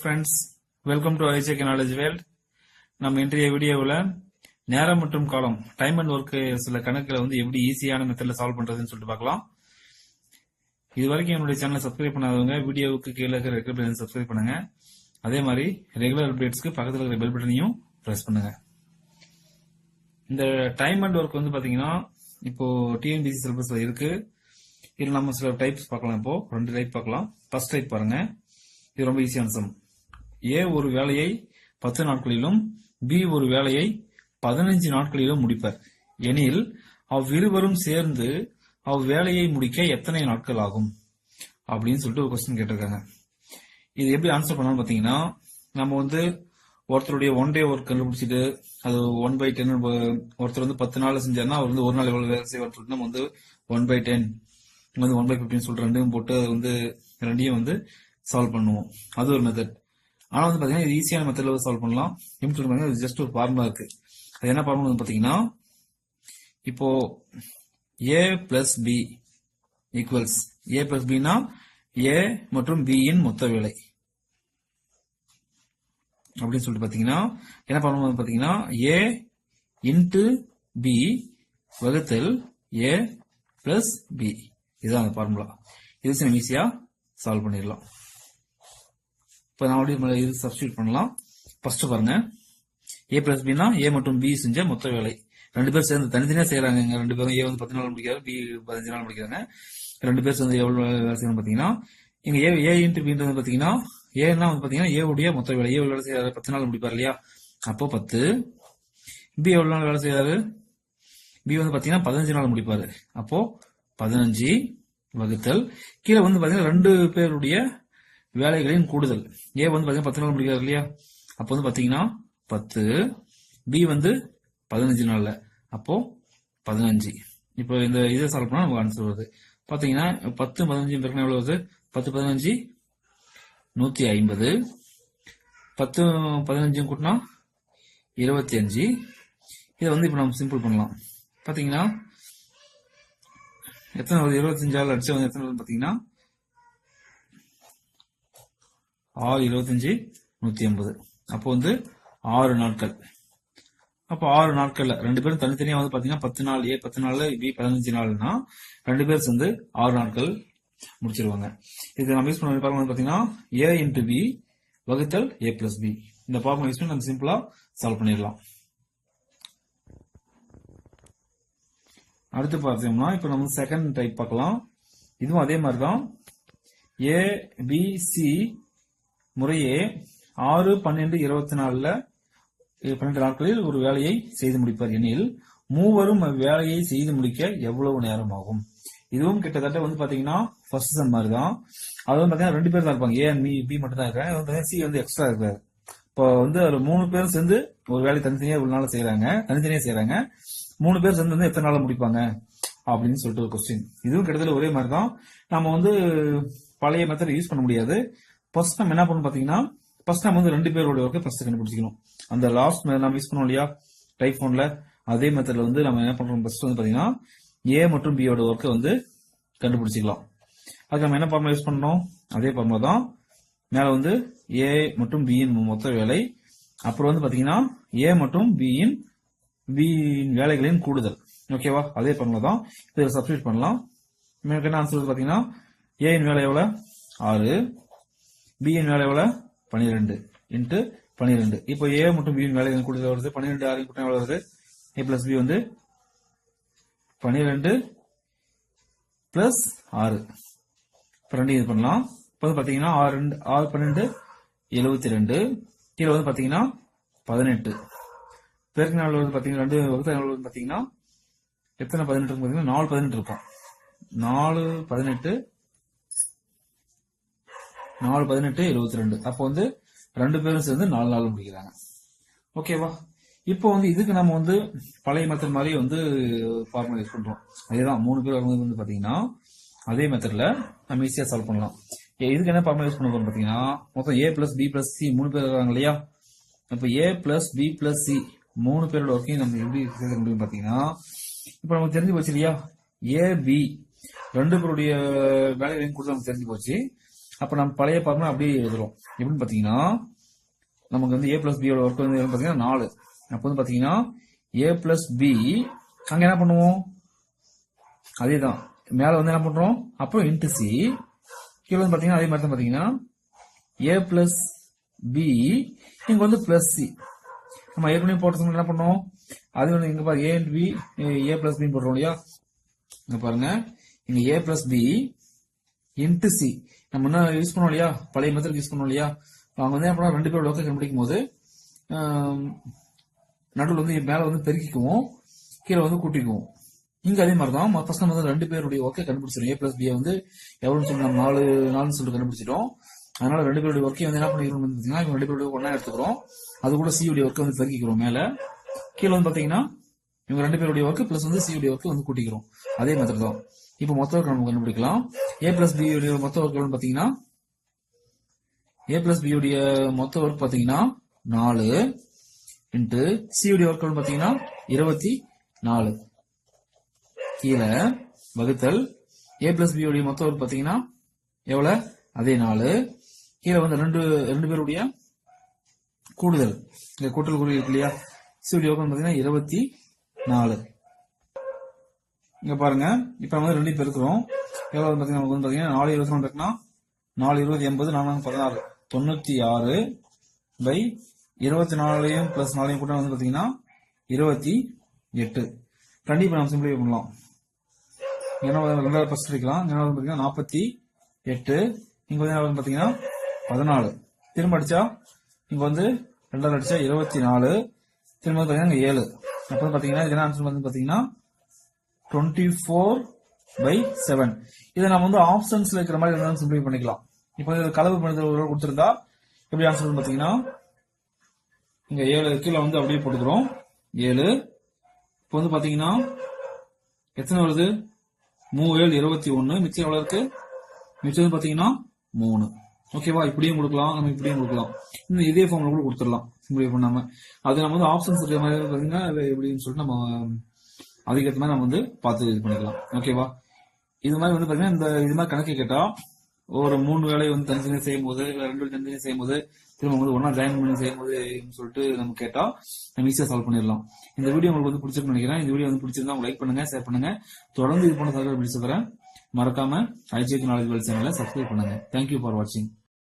Friends welcome to Isaac knowledge world நம்ம இன்றைய வீடியோவில் நேரம் மற்றும் காலம் டைம் அண்ட் ஒர்க் சில கணக்குகளை வந்து எப்படி ஈஸியான மெத்தடில் சால்வ் பண்ணுறதுன்னு சொல்லிட்டு பார்க்கலாம். இது வரைக்கும் என்னுடைய சேனலை சப்ஸ்கிரைப் பண்ணாதவங்க வீடியோவுக்கு கீழே இருக்கிற ரெட் பட்டன் சப்ஸ்கிரைப் பண்ணுங்க. அதே மாதிரி ரெகுலர் அப்டேட்ஸ்க்கு பக்கத்தில் இருக்கிற பெல் பட்டனையும் ப்ரெஸ் பண்ணுங்க. இந்த டைம் அண்ட் ஒர்க் வந்து பார்த்தீங்கன்னா இப்போ டிஎன்பிசி சிலபஸில் இருக்கு. இதில் நம்ம சில டைப்ஸ் பார்க்கலாம் இப்போ. ரெண்டு டைப் பார்க்கலாம். ஃபர்ஸ்ட் டைப் பாருங்க. இது ரொம்ப ஈஸியான சம் ஏ ஒரு வேலையை பத்து நாட்களிலும் பி ஒரு வேலையை பதினஞ்சு நாட்களிலும் முடிப்பர். எனில் அவ்விருவரும் சேர்ந்து அவ்வேலையை முடிக்க எத்தனை நாட்கள் ஆகும்? அப்படின்னு சொல்லிட்டு ஒரு கொஸ்டின் கேட்டிருக்காங்க. இது எப்படி ஆன்சர் பண்ணலாம் பாத்தீங்கன்னா நம்ம வந்து ஒருத்தருடைய ஒன் டே ஒர்க் கண்டுபிடிச்சிட்டு அது ஒன் பை டென் ஒருத்தர் வந்து பத்து நாள் செஞ்சாருன்னா அவர் வந்து ஒரு நாள் எவ்வளவு வேலை செய்வார் சொல்லிட்டு நம்ம வந்து ஒன் பை டென் வந்து ஒன் பை பிப்டின் சொல்லிட்டு ரெண்டையும் போட்டு அது வந்து ரெண்டையும் வந்து சால்வ் பண்ணுவோம். அது ஒரு மெத்தட் ஆனால் வந்து பார்த்தீங்கன்னா இது ஈஸியான மெத்தடில் சால்வ் பண்ணலாம். எப்படி பார்த்தீங்கன்னா இது ஜஸ்ட் ஒரு ஃபார்முலா இருக்கு. அது என்ன ஃபார்முலா வந்து இப்போ A plus B equals A plus Bina A மற்றும் பியின் மொத்த விலை. அப்படின்னு சொல்லிட்டு பார்த்தீங்கன்னா என்ன பண்ணணும் பார்த்தீங்கன்னா ஏ இன்ட்டு பி வகுத்தல் ஏ பிளஸ் பி இதுதான் அந்த ஃபார்முலா இது நம்ம ஈஸியாக சால்வ் பண்ணிடலாம். இப்போ நான் இது சப்ஸ்டியூட் பண்ணலாம். ஃபர்ஸ்ட் பாருங்க. ஏ பிளஸ் பினா ஏ மற்றும் பி செஞ்ச மொத்த வேலை. ரெண்டு பேர் சேர்ந்து தனித்தனியா செய்யறாங்க. ரெண்டு பேரும் ஏ வந்து பத்து நாள் முடிக்கிறாரு பி பதினஞ்சு நாள் முடிக்கிறாங்க ரெண்டு பேர் சேர்ந்து எவ்வளவு வேலை செய்யணும் பாத்தீங்கன்னா இங்க ஏ ஏ இன்ட்டு பின்றது பாத்தீங்கன்னா ஏன்னா வந்து பாத்தீங்கன்னா ஏ உடைய மொத்த வேலை. ஏ வேலை செய்யறாரு பத்து நாள் முடிப்பார் இல்லையா? அப்போ பத்து. பி எவ்வளவு நாள் வேலை செய்யறாரு? பி வந்து பாத்தீங்கன்னா பதினஞ்சு நாள் முடிப்பாரு. அப்போ பதினஞ்சு வகுத்தல். கீழே வந்து பாத்தீங்கன்னா ரெண்டு பேருடைய வேலைகளின் கூடுதல். ஏ வந்து பாத்தீங்கன்னா பத்து நாள் முடிக்கிறார் இல்லையா? அப்போ வந்து பாத்தீங்கன்னா பத்து பி வந்து பதினஞ்சு நாள்ல. அப்போ பதினஞ்சு. இப்போ இந்த இதை சால்வ் பண்ணா நமக்கு ஆன்சர் வருது. பாத்தீங்கன்னா பத்து பதினஞ்சு பிறகு எவ்வளவு வருது? பத்து பதினஞ்சு நூத்தி ஐம்பது. பத்து பதினஞ்சும் கூட்டினா இருபத்தி அஞ்சு இதை வந்து இப்போ நம்ம சிம்பிள் பண்ணலாம். பாத்தீங்கன்னா எத்தனை வருது? இருபத்தஞ்சு அடிச்சு வந்து எத்தனை வருது பாத்தீங்கன்னா ஆறு இருபத்தஞ்சு நூத்தி ஐம்பது அப்போ வந்து ஆறு நாட்கள். அப்போ ஆறு நாட்கள்ல ரெண்டு பேரும் தனித்தனியா வந்து பாத்தீங்கன்னா பத்து நாள் ஏ பத்து நாள் பி பதினஞ்சு நாள்னா ரெண்டு பேர் சேர்ந்து ஆறு நாட்கள் முடிச்சிருவாங்க. இது நம்ம யூஸ் பண்ண ஃபார்முலா பாத்தீங்கன்னா ஏ இன்டு பி வகுத்தல் ஏ பிளஸ் பி இந்த ஃபார்முலா யூஸ் பண்ணி நம்ம சிம்பிளா சால்வ் பண்ணிடலாம். அடுத்து பார்த்தோம்னா இப்போ நம்ம செகண்ட் டைப் பார்க்கலாம். இதுவும் அதே மாதிரி தான் ஏ பி சி முறையே ஆறு பன்னெண்டு இருபத்தி நாலுல பன்னெண்டு நாட்களில் ஒரு வேலையை செய்து முடிப்பார். எனில் மூவரும் அவ்வேலையை செய்து முடிக்க எவ்வளவு நேரம் ஆகும் இதுவும் கிட்டத்தட்ட வந்து பாத்தீங்கன்னா ஃபர்ஸ்ட் செம் மாதிரி தான் அது வந்து பாத்தீங்கன்னா ரெண்டு பேர் தான் இருப்பாங்க. ஏ பி பி மட்டும் தான் இருக்காங்க. சி வந்து எக்ஸ்ட்ரா இருக்காரு. இப்போ வந்து ஒரு மூணு பேரும் சேர்ந்து ஒரு வேலை தனித்தனியா ஒரு நாள் செய்யறாங்க தனித்தனியா செய்யறாங்க மூணு பேர் சேர்ந்து வந்து எத்தனை நாள் முடிப்பாங்க? அப்படின்னு சொல்லிட்டு ஒரு கொஸ்டின் இதுவும் கிட்டத்தட்ட ஒரே மாதிரி தான் நம்ம வந்து பழைய மெத்தட் யூஸ் பண்ண முடியாது. ஃபர்ஸ்ட் நம்ம என்ன பண்ணணும் பாத்தீங்கன்னா ஃபர்ஸ்ட் நம்ம வந்து ரெண்டு பேரோட ஒர்க்கை ஃபர்ஸ்ட் கண்டுபிடிச்சிக்கணும். அந்த லாஸ்ட் நம்ம யூஸ் பண்ணோம் இல்லையா? டைப் போன்ல அதே மெத்தட்ல வந்து நம்ம என்ன பண்றோம்? ஃபர்ஸ்ட் வந்து பாத்தீங்கன்னா ஏ மற்றும் பியோட ஒர்க்கை வந்து கண்டுபிடிச்சிக்கலாம். அதுக்கு நம்ம என்ன ஃபார்முலா யூஸ் பண்ணோம் அதே ஃபார்முலா தான். மேலே வந்து ஏ மற்றும் பியின் மொத்த வேலை. அப்புறம் வந்து பார்த்தீங்கன்னா ஏ மற்றும் பியின் பியின் வேலைகளின் கூடுதல். ஓகேவா அதே ஃபார்முலா தான். இதை சப்ஸ்டியூட் பண்ணலாம். எனக்கு என்ன ஆன்சர் பார்த்தீங்கன்னா ஏயின் வேலை எவ்வளோ ஆறு. பியின் வேலை எவ்வளவு? பன்னிரெண்டு. இன்ட்டு பன்னிரெண்டு. இப்போ ஏ மற்றும் பியின் வேலை கூட்டத்தில் வருது? பன்னிரெண்டு ஆறு கூட்டம் வருது? ஏ பிளஸ் பி வந்து பன்னிரெண்டு பிளஸ் ஆறு. இப்போ ரெண்டு இது பண்ணலாம். இப்போ வந்து பார்த்தீங்கன்னா ஆறு ரெண்டு ஆறு பன்னெண்டு எழுபத்தி ரெண்டு கீழே வந்து பார்த்தீங்கன்னா பதினெட்டு. பேருக்கு நாள் வந்து பார்த்தீங்கன்னா ரெண்டு வகுத்த நாள் வந்து பார்த்தீங்கன்னா எத்தனை பதினெட்டு பார்த்தீங்கன்னா நாலு பதினெட்டு இருக்கும். நாலு பதினெட்டு நாலு பதினெட்டு எழுபத்தி ரெண்டு அப்போ வந்து ரெண்டு பேரும் சேர்ந்து நாலு நாள் முடிக்கிறாங்க. ஓகேவா இப்போ வந்து இதுக்கு நம்ம வந்து பழைய மெத்தட் மாதிரி வந்து ஃபார்முலா யூஸ் பண்றோம். அதேதான் மூணு பேர் வரும்போது வந்து பாத்தீங்கன்னா அதே மெத்தட்ல நம்ம ஈஸியா சால்வ் பண்ணலாம். இதுக்கு என்ன ஃபார்முலா யூஸ் பண்ண போறோம் பாத்தீங்கன்னா மொத்தம் A plus B plus C மூணு பேர் இருக்காங்க இல்லையா? இப்போ A plus B plus C மூணு பேரோட ஒர்க்கையும் நம்ம எப்படி சேர்க்க முடியும் பாத்தீங்கன்னா இப்போ நமக்கு தெரிஞ்சு போச்சு இல்லையா? ஏ பி ரெண்டு பேருடைய வேலைகளையும் கொடுத்து நமக்கு தெரிஞ்சு போச்சு. அப்ப நம்ம பழைய ஃபார்முலா அப்படியே எழுதுறோம். எப்படின்னு பாத்தீங்கன்னா நமக்கு வந்து ஏ பிளஸ் பியோட ஒர்க் வந்து பார்த்தீங்கன்னா பாத்தீங்கன்னா நாலு. அப்போ வந்து பாத்தீங்கன்னா ஏ பிளஸ் பி அங்க என்ன பண்ணுவோம்? அதேதான். மேல வந்து என்ன பண்றோம்? அப்புறம் இன்ட்டு சி கீழே வந்து பாத்தீங்கன்னா அதே மாதிரி தான் பாத்தீங்கன்னா ஏ பிளஸ் பி இங்க வந்து பிளஸ் சி நம்ம ஏற்கனவே போட்டதுக்கு என்ன பண்ணோம்? அது வந்து இங்க பாரு A B A plus B போடுறோம் இல்லையா? இங்க பாருங்க. இங்க A plus B into C நம்ம என்ன யூஸ் பண்ணோம் இல்லையா? பழைய மெத்தட் யூஸ் பண்ணோம் இல்லையா? அவங்க வந்து என்ன ரெண்டு பேர் ஒர்க்கை கண்டுபிடிக்கும் போது நடுவில் வந்து மேல வந்து பெருக்கிக்குவோம். கீழே வந்து கூட்டிக்குவோம். இங்க அதே மாதிரி தான் ஃபர்ஸ்ட் நம்ம வந்து ரெண்டு பேருடைய ஒர்க்கை கண்டுபிடிச்சிடும் ஏ பிளஸ் பி வந்து எவ்வளோன்னு சொல்லி நம்ம நாலு நாலுன்னு சொல்லிட்டு கண்டுபிடிச்சிட்டோம். அதனால ரெண்டு பேருடைய ஒர்க்கை வந்து என்ன பண்ணிக்கிறோம் பார்த்தீங்கன்னா இவங்க ரெண்டு பேருடைய ஒண்ணா எடுத்துக்கிறோம். அது கூட சியுடைய ஒர்க்கை வந்து பெருக்கிக்கிறோம் மேல. கீழே வந்து பாத்தீங்கன்னா இவங்க ரெண்டு பேருடைய ஒர்க் பிளஸ் வந்து சியுடைய ஒர்க்கு வந்து கூட்டிக்கிறோம். அதே மாதிரி தான். இப்போ மொத்த ஒர்க் நம்ம கண்டுபிடிக்கலாம். ஏ பிளஸ் பி உடைய மொத்த ஒர்க் பார்த்தீங்கன்னா பாத்தீங்கன்னா ஏ பிளஸ் பி உடைய மொத்த ஒர்க் பாத்தீங்கன்னா நாலு இன்ட்டு சி உடைய ஒர்க் பாத்தீங்கன்னா இருபத்தி நாலு. கீழே வகுத்தல் ஏ பிளஸ் பி உடைய மொத்த ஒர்க் பாத்தீங்கன்னா எவ்வளவு? அதே நாலு. கீழே வந்து ரெண்டு ரெண்டு பேருடைய கூடுதல். இந்த கூட்டல் குறி இருக்கு இல்லையா? சி உடைய ஒர்க் பாத்தீங்கன்னா இருபத்தி நாலு. இங்க பாருங்க. இப்ப நம்ம வந்து ரெண்டு பேர் எவ்வளவு பாத்தீங்கன்னா நமக்கு வந்து பாத்தீங்கன்னா நாலு இருபத்தி நாலு இருக்குன்னா நாலு இருபது எண்பது நாலு பதினாறு. தொண்ணூத்தி ஆறு பை இருபத்தி நாலையும் பிளஸ் நாலையும் கூட வந்து பாத்தீங்கன்னா இருபத்தி எட்டு. கண்டிப்பா நம்ம சிம்பிளிஃபை பண்ணலாம். ஏன்னா ரெண்டாவது ஃபர்ஸ்ட் அடிக்கலாம். ஏன்னா வந்து பாத்தீங்கன்னா நாற்பத்தி எட்டு. இங்க வந்து பாத்தீங்கன்னா பதினாலு. திரும்ப அடிச்சா இங்க வந்து ரெண்டாவது அடிச்சா இருபத்தி நாலு திரும்ப வந்து பாத்தீங்கன்னா ஏழு. அப்புறம் பாத்தீங்கன்னா இதெல்லாம் ஆன்சர் வந்து பாத்தீங்கன்னா டுவெண்ட்டி ஃபோர் பை செவன் இதை நம்ம வந்து ஆப்ஷன்ஸ்ல இருக்கிற மாதிரி இருந்தாலும் சிம்பிளை பண்ணிக்கலாம். இப்போ இது கலவு பண்ணுறது கொடுத்துருந்தா எப்படி ஆன்சர் பார்த்தீங்கன்னா இங்க ஏழு கீழே வந்து அப்படியே போட்டுக்கிறோம். ஏழு. இப்போ வந்து பாத்தீங்கன்னா எத்தனை வருது? மூணு ஏழு இருபத்தி ஒன்னு மிச்சம் எவ்வளவு இருக்கு? மிச்சம் வந்து பாத்தீங்கன்னா மூணு. ஓகேவா இப்படியும் கொடுக்கலாம். நம்ம இப்படியும் கொடுக்கலாம். இன்னும் இதே ஃபார்ம்ல கூட கொடுத்துடலாம். சிம்பிளை பண்ணாம. அது நம்ம வந்து ஆப்ஷன்ஸ் இருக்கிற மாதிரி பாத்தீங்கன்னா எப்படின்னு சொல்லிட்டு நம்ம அதுக்கேற்ற மாதிரி நம்ம வந்து பார்த்து இது பண்ணிக்கலாம். ஓகேவா இது மாதிரி வந்து பாத்தீங்கன்னா இந்த இது மாதிரி கணக்கு கேட்டா ஒரு மூணு வேலையை வந்து தனித்தனியாக செய்யும் போது ரெண்டு வேலை தனித்தனியாக செய்யும் போது திரும்ப வந்து ஒன்னா ஜாயின் பண்ணி செய்யும் போது சொல்லிட்டு நம்ம கேட்டா நம்ம ஈஸியா சால்வ் பண்ணிடலாம். இந்த வீடியோ உங்களுக்கு வந்து பிடிச்சிருக்குன்னு நினைக்கிறேன். இந்த வீடியோ வந்து பிடிச்சிருந்தா லைக் பண்ணுங்க ஷேர் பண்ணுங்க. தொடர்ந்து இது போன தகவல் பிடிச்சு தரேன் மறக்காம ஐஜிக்கு நாலேஜ் சேனலை சப்ஸ்கிரைப் பண்ணுங்க. தேங்க்யூ ஃபார் வாட்சிங்